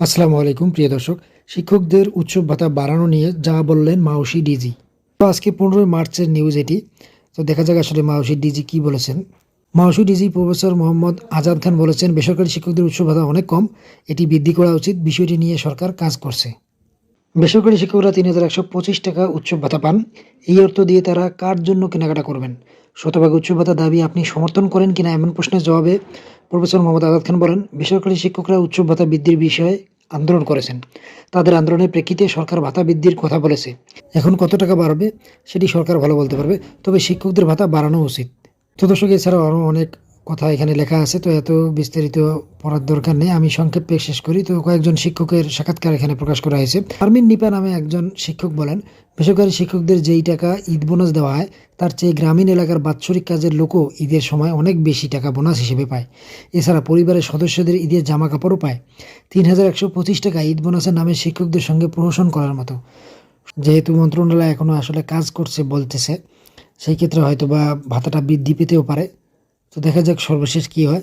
আসসালামু আলাইকুম, প্রিয় দর্শক। শিক্ষকদের উৎসব ভাতা বাড়ানো নিয়ে যা বললেন মাউসি ডিজি। তো আজকে পনেরোই মার্চের নিউজ এটি। তো দেখা যাক আসলে মাউসি ডিজি কি বলেছেন। মাউসি ডিজি প্রফেসর মোহাম্মদ আজাদ খান বলেছেন, বেসরকারি শিক্ষকদের উৎসব ভাতা অনেক কম, এটি বৃদ্ধি করা উচিত, বিষয়টি নিয়ে সরকার কাজ করছে। বেসরকারি শিক্ষকরা তিন হাজার একশো পঁচিশ টাকা উৎসব ভাতা পান। এই অর্থ দিয়ে তারা কার জন্য কেনাকাটা করবেন? শতভাগ উৎসব ভাতা দাবি আপনি সমর্থন করেন কিনা এমন প্রশ্নের জবাবে প্রফেসর মোহাম্মদ আজাদ খান বলেন, বেসরকারি শিক্ষকরা উচ্চ ভাতা বৃদ্ধির বিষয়ে আন্দোলন করেছেন। তাদের আন্দোলনের প্রেক্ষিতে সরকার ভাতা বৃদ্ধির কথা বলেছে। এখন কত টাকা বাড়বে সেটি সরকার ভালো বলতে পারবে, তবে শিক্ষকদের ভাতা বাড়ানো উচিত। তো দর্শক, এছাড়াও আরও অনেক কথা এখানে লেখা আছে, তো এত বিস্তারিত পড়ার দরকার নেই। আমি সংক্ষেপে শেষ করি। তো কয়েকজন শিক্ষকের সাক্ষাৎকার এখানে প্রকাশ করা হয়েছে। আরমিন নিপা নামে একজন শিক্ষক বলেন, বেসরকারি শিক্ষকদের যেই টাকা ঈদ বোনাস দেওয়া হয়, তার চেয়ে গ্রামীণ এলাকার বাৎসরিক কাজের লোকও ঈদের সময় অনেক বেশি টাকা বোনাস হিসেবে পায়। এছাড়া পরিবারের সদস্যদের ঈদের জামা কাপড়ও পায়। তিন হাজার একশো পঁচিশ টাকা ঈদ বোনাসের নামে শিক্ষকদের সঙ্গে প্রহসন করার মতো। যেহেতু মন্ত্রণালয় এখনও আসলে কাজ করছে বলতেছে, সেই ক্ষেত্রে হয়তো বা ভাতাটা বৃদ্ধি পেতেও পারে। তো দেখা যাক সর্বশেষ কী হয়।